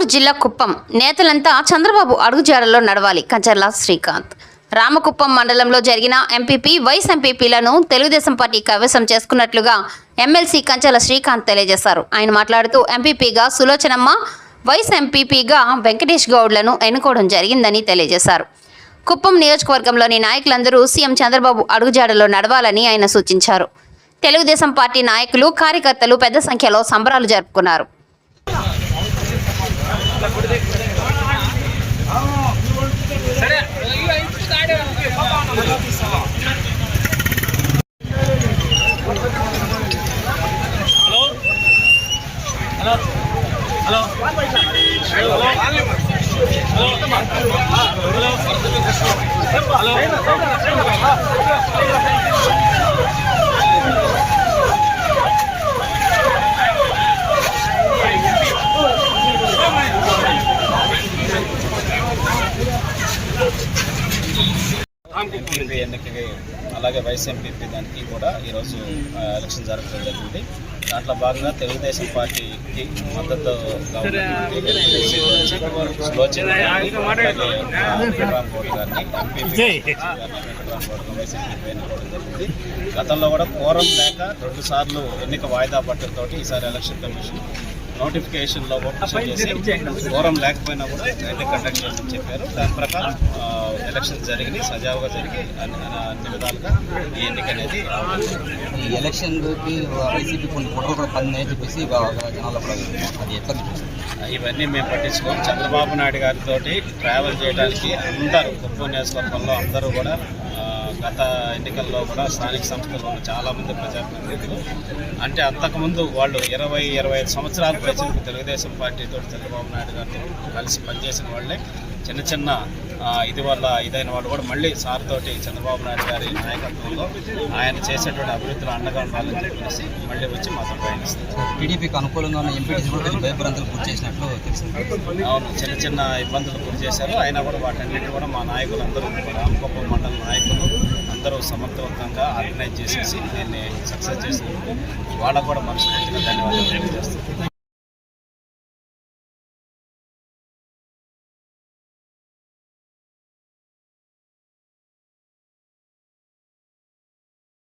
గుంటూరు జిల్లా కుప్పం. నేతలంతా చంద్రబాబు అడుగుజాడల్లో నడవాలి. కంచర్ల శ్రీకాంత్. రామకుప్పం మండలంలో జరిగిన ఎంపీపీ వైస్ ఎంపీపీలను తెలుగుదేశం పార్టీ కైవసం చేసుకున్నట్లుగా ఎమ్మెల్సీ కంచర్ల శ్రీకాంత్ తెలియజేశారు. ఆయన మాట్లాడుతూ ఎంపీపీగా సులోచనమ్మ వైస్ ఎంపీపీగా వెంకటేష్ గౌడ్లను ఎన్నుకోవడం జరిగిందని తెలియజేశారు. కుప్పం నియోజకవర్గంలోని నాయకులందరూ సీఎం చంద్రబాబు అడుగుజాడలో నడవాలని ఆయన సూచించారు. తెలుగుదేశం పార్టీ నాయకులు కార్యకర్తలు పెద్ద సంఖ్యలో సంబరాలు జరుపుకున్నారు. ఎంపీపీ ఎన్నికకి అలాగే వైస్ ఎంపీపీ దానికి కూడా ఈరోజు ఎలక్షన్ జరగడం జరిగింది దాంట్లో భాగంగా తెలుగుదేశం పార్టీకి మద్దతు గతంలో కూడా కోరం లేక రెండు సార్లు ఎన్నిక వాయిదా పట్టడంతో ఈసారి ఎలక్షన్ కమిషన్ నోటిఫికేషన్లో ఆప్షన్ చేసి ఫోరం లేకపోయినా కూడా ఎన్నిక కండక్ట్ చేయమని చెప్పారు. దాని ప్రకారం ఆ, ఎలక్షన్ జరిగి సజావుగా జరిగి అన్ని అన్ని విధాలుగా ఈ ఎన్నిక అనేది ఈ ఎలక్షన్కి వైసీపీ కొన్ని ఫోటోలు కూడా పని చెప్పేసి కూడా అది ఎట్లా చూస్తుంది ఇవన్నీ మేము పట్టించుకోం. చంద్రబాబు నాయుడు గారితో ట్రావెల్ చేయడానికి అందరూ కుప్పం నియోజకవర్గంలో అందరూ కూడా గత ఎన్నికల్లో కూడా స్థానిక సంస్థల్లో ఉన్న చాలా మంది ప్రజాప్రతినిధులు అంటే అంతకుముందు వాళ్ళు ఇరవై ఇరవై ఐదు సంవత్సరాల ప్రజలకు తెలుగుదేశం పార్టీతో చంద్రబాబు నాయుడు గారితో కలిసి పనిచేసిన వాళ్ళే. చిన్న చిన్న ఇది వల్ల ఇదైన వాళ్ళు కూడా మళ్ళీ సార్ తోటి చంద్రబాబు నాయుడు గారి నాయకత్వంలో ఆయన చేసేటువంటి అభివృద్ధిలో అండగా ఉండాలని చెప్పేసి మళ్ళీ వచ్చి మాతో పయనిస్తారు టీడీపీకి అనుకూలంగా ఉన్న ఎంపీటీసీ కూడా భయభ్రాంతులు గురి చేసినట్లు తెలిసింది అవును చిన్న చిన్న ఇబ్బందులు గురి చేశారు. అయినా కూడా వాటన్నిటి కూడా మా నాయకులు అందరూ రామకొప్ప మండల నాయకులు అందరూ సమర్థవంతంగా ఆర్గనైజ్ చేసేసి దీన్ని సక్సెస్ చేసినందుకు వాళ్ళకు కూడా మనస్ఫూర్తిగా ధన్యవాదాలు తెలియజేస్తాను